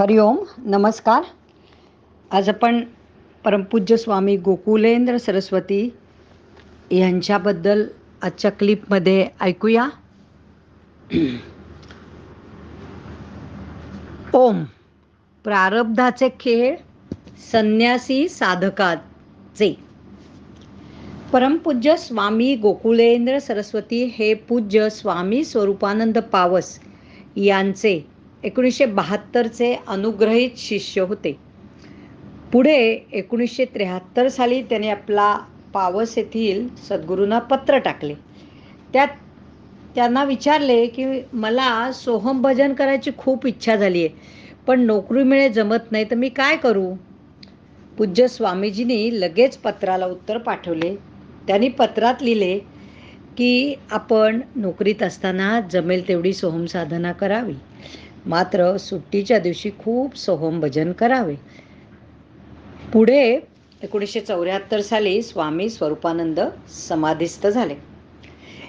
हरिओम नमस्कार. आज आपण परमपूज्य स्वामी गोकुलेंद्र सरस्वती यांच्याबद्दल आजच्या क्लिपमध्ये ऐकूया. ओम प्रारब्धाचे खेळ संन्यासी साधकाचे. परमपूज्य स्वामी गोकुलेंद्र सरस्वती हे पूज्य स्वामी स्वरूपानंद पावस यांचे एकोणीसशे बहात्तरचे अनुग्रहित शिष्य होते. पुढे एकोणीसशे त्र्याहत्तर साली त्याने आपला पावस येथील सद्गुरूंना पत्र टाकले. त्यात त्यांना विचारले की मला सोहम भजन करायची खूप इच्छा झाली आहे पण नोकरी मिळे जमत नाही तर मी काय करू? पूज्य स्वामीजींनी लगेच पत्राला उत्तर पाठवले. त्यांनी पत्रात लिहिले की आपण नोकरीत असताना जमेल तेवढी सोहम साधना करावी. मात्र सुट्टीच्या दिवशी खूप सोहम भजन करावे. पुढे एकोणीसशे चौऱ्याहत्तर साली स्वामी स्वरूपानंद समाधिस्थ झाले.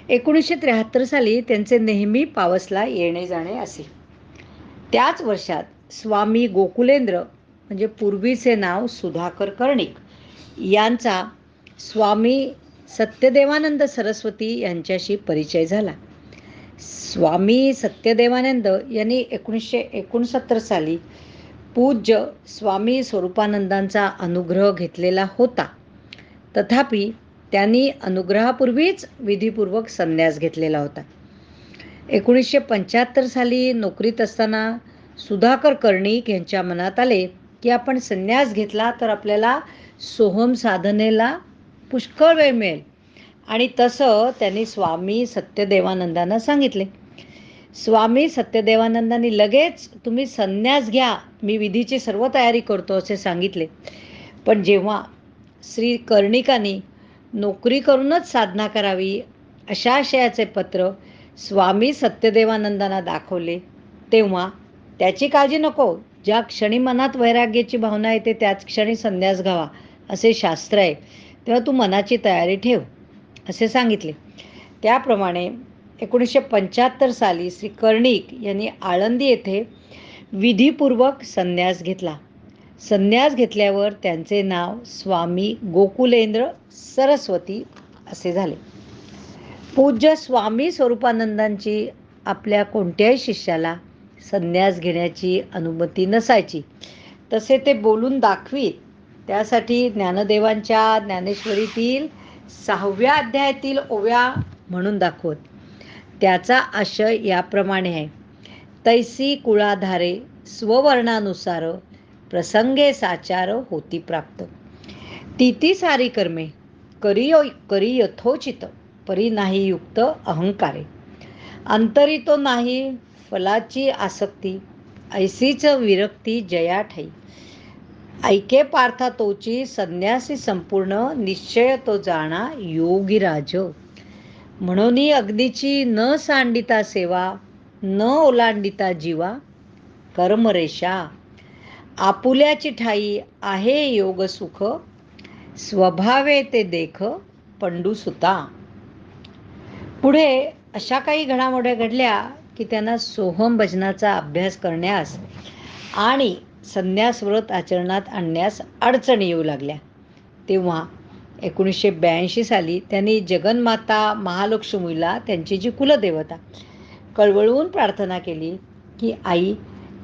एकोणीसशे त्र्याहत्तर साली त्यांचे नेहमी पावसला येणे जाणे असे. त्याच वर्षात स्वामी गोकुलेंद्र म्हणजे पूर्वीचे नाव सुधाकर कर्णिक यांचा स्वामी सत्यदेवानंद सरस्वती यांच्याशी परिचय झाला. स्वामी सत्यदेवानंद यांनी एकोणीसशे एकोणसत्तर साली पूज्य स्वामी स्वरूपानंदांचा अनुग्रह घेतलेला होता. तथापि त्यांनी अनुग्रहापूर्वीच विधीपूर्वक संन्यास घेतलेला होता. एकोणीसशे पंच्याहत्तर साली नोकरीत असताना सुधाकर कर्णिक यांच्या मनात आले की आपण संन्यास घेतला तर आपल्याला सोहम साधनेला पुष्कळ वेळ मिळेल. आणि तसं त्यांनी स्वामी सत्यदेवानंदांना सांगितले. स्वामी सत्यदेवानंदांनी लगेच तुम्ही संन्यास घ्या मी विधीची सर्व तयारी करतो असे सांगितले. पण जेव्हा श्री कर्णिकांनी नोकरी करूनच साधना करावी अशा आशयाचे पत्र स्वामी सत्यदेवानंदांना दाखवले तेव्हा त्याची काळजी नको. ज्या क्षणी मनात वैराग्याची भावना येते त्याच क्षणी संन्यास घ्यावा असे शास्त्र आहे. तेव्हा तू मनाची तयारी ठेव. असे सांगितले. त्याप्रमाणे एकोणीसशे पंच्याहत्तर साली श्री कर्णिक यांनी आळंदी येथे विधीपूर्वक संन्यास घेतला. संन्यास घेतल्यावर त्यांचे नाव स्वामी गोकुलेंद्र सरस्वती असे झाले. पूज्य स्वामी स्वरूपानंदांची आपल्या कोणत्याही शिष्याला संन्यास घेण्याची अनुमती नसायची. तसे ते बोलून दाखवीत. त्यासाठी ज्ञानदेवांच्या ज्ञानेश्वरीतील सहाव्या अध्यायातील ओव्या म्हणून दाखवत. त्याचा आशय याप्रमाणे आहे. तैसी कुळाधारे स्ववर्णानुसार प्रसंगे साचार होती प्राप्त. तिती सारी कर्मे करियो करी यथोचित परी नाही युक्त अहंकारे. अंतरी तो नाही फलाची आसक्ती ऐसीच विरक्ती जया ठाई ऐके पार्था तोची संन्यासी संपूर्ण निश्चय तो जाणा योगीराज म्हणून अग्नीची न सांडिता सेवा न ओलांडिता जीवा कर्मरेषा. आपुल्याची ठाई आहे योग सुख स्वभावे ते देख पंडुसुता पुढे अशा काही घडामोड्या घडल्या की त्यांना सोहम भजनाचा अभ्यास करण्यास आणि संन्यास व्रत आचरणात आणण्यास अडचणी येऊ लागल्या. तेव्हा एकोणीसशे ब्याऐंशी साली त्यांनी जगन्माता महालक्ष्मीला त्यांची जी कुलदेवता कळवळून प्रार्थना केली की आई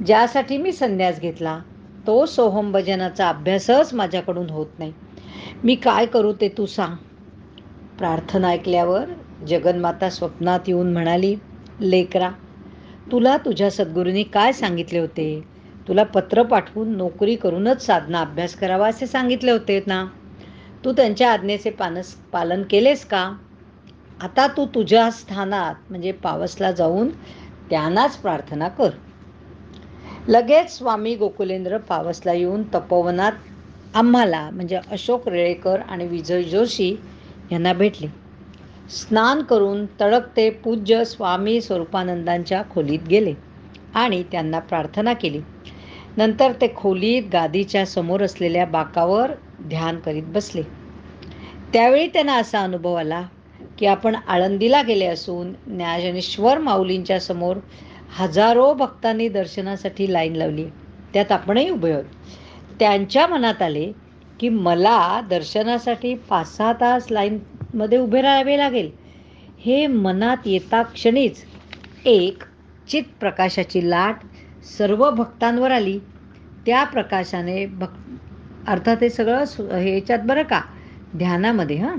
ज्यासाठी मी संन्यास घेतला तो सोहम भजनाचा अभ्यासच माझ्याकडून होत नाही. मी काय करू ते तू सांग. प्रार्थना ऐकल्यावर जगन्माता स्वप्नात येऊन म्हणाली लेकरा तुला तुझ्या सद्गुरूंनी काय सांगितले होते? तुला पत्र पाठवून नोकरी करूनच साधना अभ्यास करावा असे सांगितले होते ना? तू त्यांच्या आज्ञेचे पानस पालन केलेस का? आता तू तुझ्या स्थानात म्हणजे पावसला जाऊन त्यांनाच प्रार्थना कर. लगेच स्वामी गोकुलेंद्र पावसला येऊन तपोवनात आम्हाला म्हणजे अशोक रेळेकर आणि विजय जोशी यांना भेटले. स्नान करून तडकते पूज्य स्वामी स्वरूपानंदांच्या खोलीत गेले आणि त्यांना प्रार्थना केली. नंतर ते खोलीत गादीच्या समोर असलेल्या बाकावर ध्यान करीत बसले. त्यावेळी त्यांना असा अनुभव आला की आपण आळंदीला गेले असून ज्ञानेश्वर माऊलींच्या समोर हजारो भक्तांनी दर्शनासाठी लाईन लावली. त्यात आपणही उभे आहोत. त्यांच्या मनात आले की मला दर्शनासाठी पाच सहा तास लाईनमध्ये उभे राहावे लागेल. हे मनात येता क्षणीच एक चित प्रकाशाची लाट सर्व भक्तांवर आली त्या प्रकाशाने भक् अर्थात हे सगळं ह्याच्यात बरं का ध्यानामध्ये हां?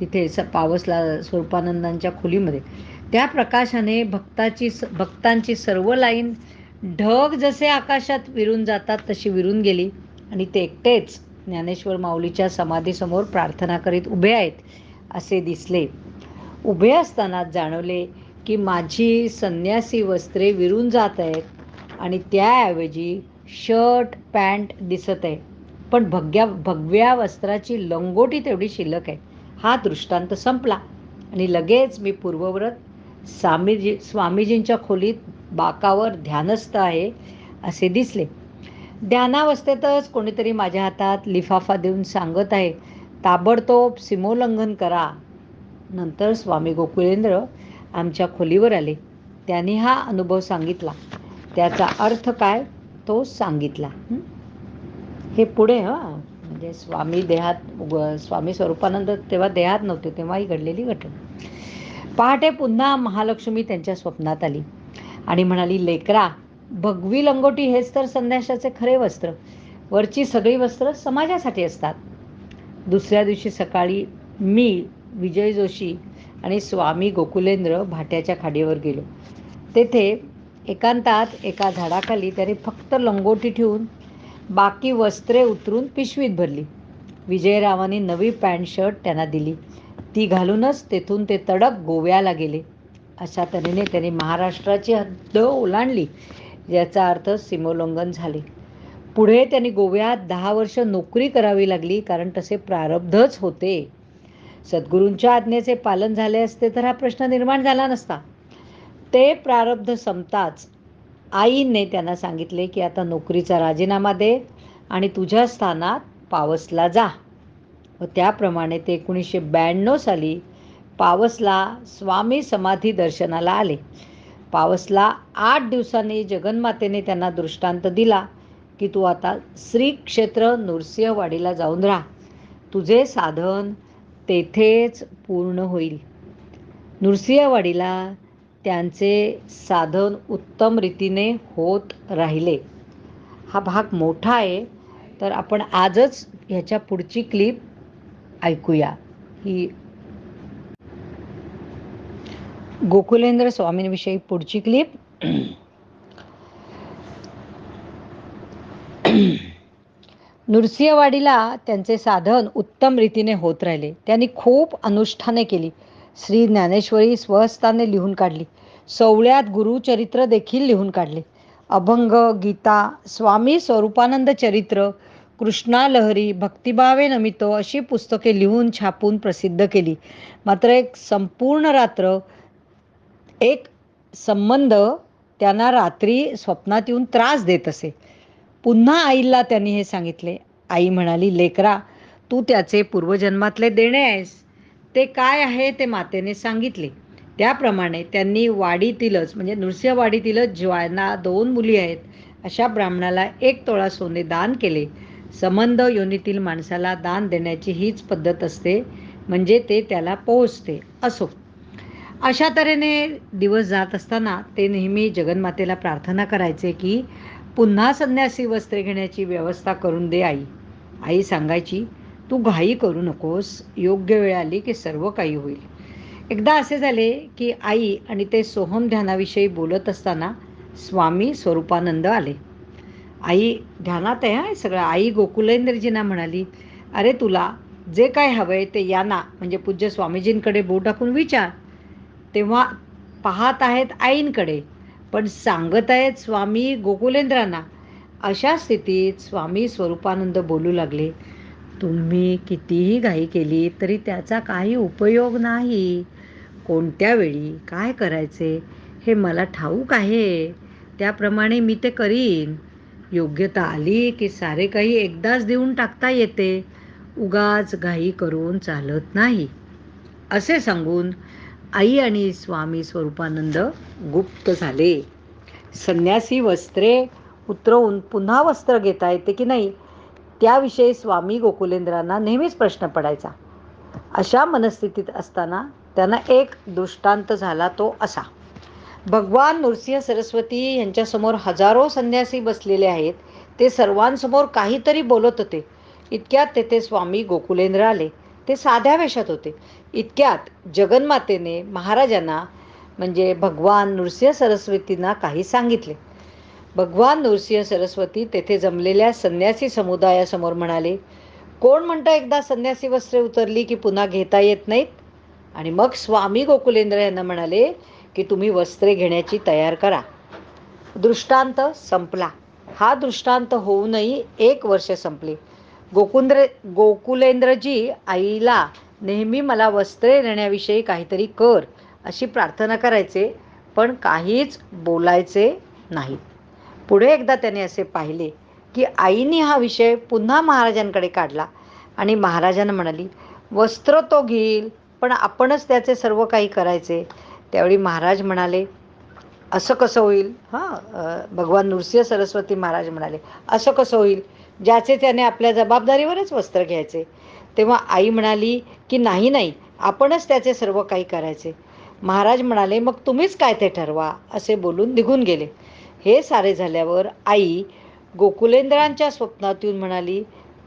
तिथे स पावसला स्वरूपानंदांच्या खोलीमध्ये. त्या प्रकाशाने भक्ताची भक्तांची सर्व लाईन ढग जसे आकाशात विरून जातात तशी विरून गेली. आणि ते एकटेच ज्ञानेश्वर माऊलीच्या समाधीसमोर प्रार्थना करीत उभे आहेत असे दिसले. उभे असताना जाणवले की माझी संन्यासी वस्त्रे विरून जात आहेत. आणि त्याऐवजी शर्ट पॅन्ट दिसत आहे पण भग्या भगव्या वस्त्राची लंगोटी तेवढी शिल्लक आहे. हा दृष्टांत संपला. आणि लगेच मी पूर्वव्रत स्वामीजी स्वामीजींच्या खोलीत बाकावर ध्यानस्थ आहे असे दिसले. ध्यानावस्थेतच कोणीतरी माझ्या हातात लिफाफा देऊन सांगत आहे ताबडतोब सीमोल्लंघन करा. नंतर स्वामी गोकुळेंद्र आमच्या खोलीवर आले. त्यांनी हा अनुभव सांगितला. त्याचा अर्थ काय? तो सांगितला. हे? पुढे हां? म्हणजे स्वामी देहात स्वामी स्वरूपानंद तेव्हा देहात नव्हते तेव्हाही घडलेली घटना. पहाटे पुन्हा महालक्ष्मी त्यांच्या स्वप्नात आली आणि म्हणाली लेकरा भगवी लंगोटी हेच तर संन्याशाचे खरे वस्त्र. वरची सगळी वस्त्र समाजासाठी असतात. दुसऱ्या दिवशी सकाळी मी विजय जोशी आणि स्वामी गोकुलेंद्र भाट्याच्या खाडीवर गेलो. तेथे एकांतात एका झाडाखाली त्याने फक्त लंगोटी ठेवून बाकी वस्त्रे उतरून पिशवीत भरली. विजयरावांनी नवी पॅन्ट शर्ट त्यांना दिली. ती घालूनच तेथून ते तडक गोव्याला गेले. अशा तऱ्हेने त्यांनी महाराष्ट्राची हद्द ओलांडली याचा अर्थ सीमोल्लंघन झाले. पुढे त्यांनी गोव्यात दहा वर्ष नोकरी करावी लागली कारण तसे प्रारब्धच होते. सद्गुरूंच्या आज्ञेचे पालन झाले असते तर हा प्रश्न निर्माण झाला नसता. ते प्रारब्ध संपताच आईने त्यांना सांगितले की आता नोकरीचा राजीनामा दे आणि तुझ्या स्थानात पावसला जा. व त्याप्रमाणे ते एकोणीसशे ब्याण्णव साली पावसला स्वामी समाधी दर्शनाला आले. पावसला आठ दिवसांनी जगन्मातेने त्यांना दृष्टांत दिला की तू आता श्री क्षेत्र नृसिंहवाडीला जाऊन राहा. तुझे साधन तेथेच पूर्ण होईल. नृसिंहवाडीला त्यांचे साधन उत्तम रीतीने होत राहिले. हा भाग मोठा आहे तर आपण आजच ह्याच्या पुढची क्लिप ऐकूया. ही गोकुलेंद्र स्वामींविषयी पुढची क्लिप नृसिंहवाडीला त्यांचे साधन उत्तम रीतीने होत राहिले. त्यांनी खूप अनुष्ठाने केली. श्री ज्ञानेश्वरी स्वहस्ताने लिहून काढली. सवळ्यात गुरुचरित्र देखील लिहून काढले. अभंग गीता स्वामी स्वरूपानंद चरित्र कृष्णा लहरी भक्तिभावे नमितो अशी पुस्तके लिहून छापून प्रसिद्ध केली. मात्र एक संपूर्ण रात्र एक संबंध त्यांना रात्री स्वप्नात येऊन त्रास देत असे. पुन्हा आईला त्यांनी हे सांगितले. आई म्हणाली लेकरा तू त्याचे पूर्वजन्मातले देणे आहेस. ते काय आहे ते मातेने सांगितले. त्याप्रमाणे त्यांनी वाडीतीलच म्हणजे नृसिंहवाडीतीलच ज्वाना दोन मुली आहेत अशा ब्राह्मणाला एक तोळा सोने दान केले. संबंध योनीतील माणसाला दान देण्याची हीच पद्धत असते म्हणजे ते त्याला पोहोचते असो. अशा तऱ्हेने दिवस जात असताना ते नेहमी जगन्मातेला प्रार्थना करायचे की पुन्हा संन्यासी वस्त्रे घेण्याची व्यवस्था करून दे आई. आई सांगायची तू घाई करू नकोस. योग्य वेळ आली की सर्व काही होईल. एकदा असे झाले की आई आणि ते सोहम ध्यानाविषयी बोलत असताना स्वामी स्वरूपानंद आले. आई ध्यानात आहे हा? सगळं आई गोकुलेंद्रजींना म्हणाली अरे तुला जे काय हवं आहे ते यांना म्हणजे पूज्य स्वामीजींकडे बोट टाकून विचार. तेव्हा पाहत आहेत आईंकडे. पण सांगत आहेत स्वामी गोकुलेंद्रांना. अशा स्थितीत स्वामी स्वरूपानंद बोलू लागले. तुम्ही कितीही घाई केली तरी त्याचा काही उपयोग नाही. कोणत्या वेळी? काय करायचे? हे मला ठाऊक आहे. त्याप्रमाणे मी ते करीन. योग्यता आली की सारे काही एकदाच देऊन टाकता येते. उगाच घाई करून चालत नाही. असे सांगून आई आणि स्वामी स्वरूपानंद गुप्त झाले. संन्यासी वस्त्रे उतरवून पुन्हा वस्त्र घेता येते की नाही? त्याविषयी स्वामी गोकुलेंद्रांना नेहमीच प्रश्न पडायचा. अशा मनस्थितीत असताना त्यांना एक दृष्टांत झाला तो असा. भगवान नृसिंह सरस्वती यांच्यासमोर हजारो संन्यासी बसलेले आहेत. ते सर्वांसमोर काहीतरी बोलत होते. इतक्यात तेथे स्वामी गोकुलेंद्र आले. ते साध्या वेशात होते. इतक्यात जगन्मातेने महाराजांना म्हणजे भगवान नृसिंह सरस्वतींना काही सांगितले. भगवान नृसिंह सरस्वती तेथे जमलेल्या संन्यासी समुदायासमोर म्हणाले कोण म्हणतं एकदा संन्यासी वस्त्रे उतरली की पुन्हा घेता येत नाहीत? आणि मग स्वामी गोकुलेंद्र यांना म्हणाले की तुम्ही वस्त्रे घेण्याची तयार करा. दृष्टांत संपला. हा दृष्टांत होऊनही एक वर्ष संपले. गोकुंद्र गोकुलेंद्रजी आईला नेहमी मला वस्त्रे नेण्याविषयी काहीतरी कर अशी प्रार्थना करायचे पण काहीच बोलायचे नाही. पुढे एकदा त्याने असे पाहिले की आईने हा विषय पुन्हा महाराजांकडे काढला. आणि महाराजांना म्हणाली वस्त्र तो घेईल पण आपणच त्याचे सर्व काही करायचे. त्यावेळी महाराज म्हणाले असं कसं होईल? हां भगवान नृसिंह सरस्वती महाराज म्हणाले असं कसं होईल? ज्याचे त्याने आपल्या जबाबदारीवरच वस्त्र घ्यायचे. तेव्हा आई म्हणाली की नाही नाही आपणच त्याचे सर्व काही करायचे. महाराज म्हणाले मग तुम्हीच काय ते ठरवा असे बोलून निघून गेले. हे सारे झाल्यावर आई गोकुलेंद्रांच्या स्वप्नात येऊन म्हणाली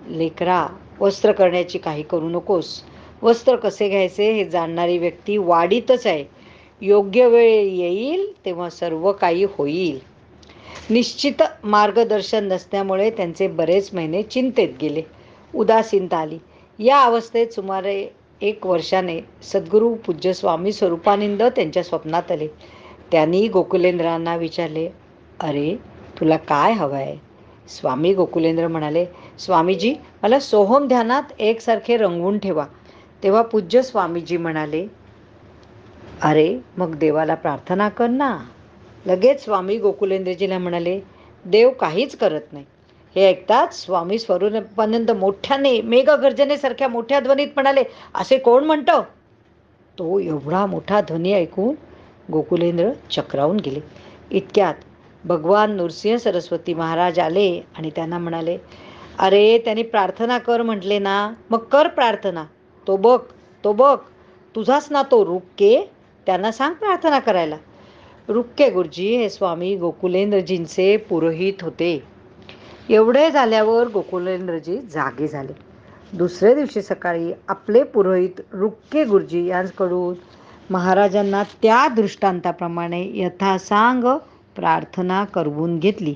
लेकरा वस्त्र करण्याची काही करू नकोस. वस्त्र कसे घ्यायचे हे जाणणारी व्यक्ती वाढीतच आहे. योग्य वेळ येईल तेव्हा सर्व काही होईल. निश्चित मार्गदर्शन नसल्यामुळे त्यांचे बरेच महिने चिंतेत गेले. उदासीनता आली. या अवस्थेत सुमारे एक वर्षाने सद्गुरू पूज्य स्वामी स्वरूपानंद त्यांच्या स्वप्नात आले. त्यांनी गोकुलेंद्रांना विचारले अरे तुला काय हवं आहे स्वामी गोकुलेंद्र म्हणाले स्वामीजी मला सोहम ध्यानात एकसारखे रंगवून ठेवा. तेव्हा पूज्य स्वामीजी म्हणाले अरे मग देवाला प्रार्थना कर ना. लगेच स्वामी गोकुलेंद्रजीला म्हणाले देव काहीच करत नाही. हे ऐकताच स्वामी स्वरूपानंद मोठ्याने मेघगर्जनेसारख्या मोठ्या ध्वनीत म्हणाले असे कोण म्हणतं? तो एवढा मोठा ध्वनी ऐकून गोकुलेंद्र चक्रावून गेले. इतक्यात भगवान नृसिंह सरस्वती महाराज आले आणि त्यांना म्हणाले अरे त्यांनी प्रार्थना कर म्हटले ना मग कर प्रार्थना. तो बघ तो बघ. तुझाच ना तो रुक्के? त्यांना सांग प्रार्थना करायला. रुक्के गुरुजी हे स्वामी गोकुलेंद्रजींचे पुरोहित होते. एवढे झाल्यावर गोकुलेंद्रजी जागे झाले. दुसऱ्या दिवशी सकाळी आपले पुरोहित रुक्के गुरुजी यांकडून महाराजांना त्या दृष्टांताप्रमाणे यथासांग प्रार्थना करवून घेतली.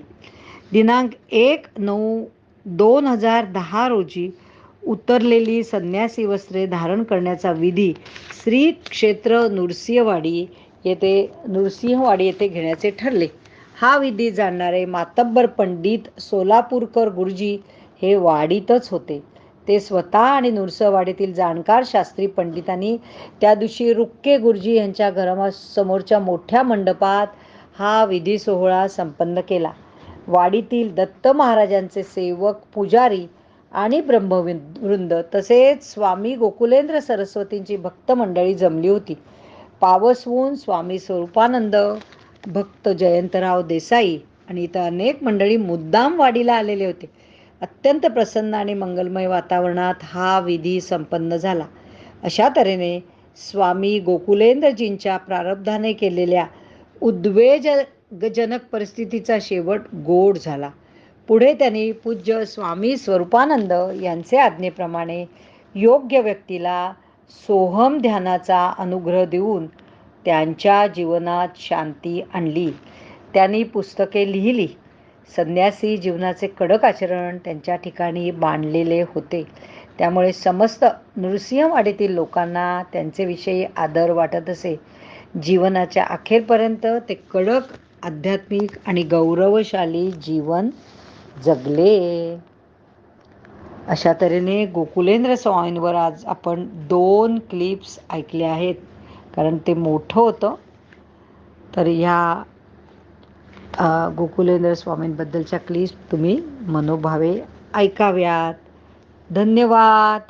दिनांक एक नऊ दोन हजार दहा रोजी उतरलेली संन्यासी वस्त्रे धारण करण्याचा विधी श्री क्षेत्र नृसिंहवाडी येथे नृसिंहवाडी येथे घेण्याचे ठरले. हा विधी जाणणारे मातब्बर पंडित सोलापूरकर गुरुजी हे वाडीतच होते. ते स्वतः आणि नृसिंहवाडीतील जाणकार शास्त्री पंडितांनी त्या दिवशी रुक्के गुरुजी यांच्या घरासमोरच्या मोठ्या मंडपात हा विधी सोहळा संपन्न केला. वाडीतील दत्त महाराजांचे सेवक पुजारी आणि ब्रह्मवृंद तसेच स्वामी गोकुलेंद्र सरस्वतींची भक्त मंडळी जमली होती. पावसवून स्वामी स्वरूपानंद भक्त जयंतराव देसाई आणि इतर अनेक मंडळी मुद्दाम वाडीला आलेले होते. अत्यंत प्रसन्न आणि मंगलमय वातावरणात हा विधी संपन्न झाला. अशा तऱ्हेने स्वामी गोकुलेंद्रजींच्या प्रारब्धाने केलेल्या उद्वेजजनक परिस्थितीचा शेवट गोड झाला. पुढे त्यांनी पूज्य स्वामी स्वरूपानंद यांचे आज्ञेप्रमाणे योग्य व्यक्तीला सोहम ध्यानाचा अनुग्रह देऊन त्यांच्या जीवनात शांती आणली. त्यांनी पुस्तके लिहिली. संन्यासी जीवनाचे कडक आचरण त्यांच्या ठिकाणी बांधलेले होते. त्यामुळे समस्त नृसिंहवाडीतील लोकांना त्यांच्याविषयी आदर वाटत असे. जीवनाच्या अखेरपर्यंत ते कडक आध्यात्मिक आणि गौरवशाली जीवन जगले. अशा तऱ्हेने गोकुलेंद्र स्वामींवर आज आपण दोन क्लिप्स ऐकले आहेत. कारण ते मोठं होतं. तर ह्या गोकुलेंद्र स्वामींबद्दलच्या क्लिप्स तुम्ही मनोभावे ऐकाव्यात. धन्यवाद.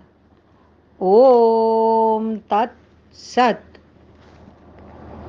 ओम तत् सत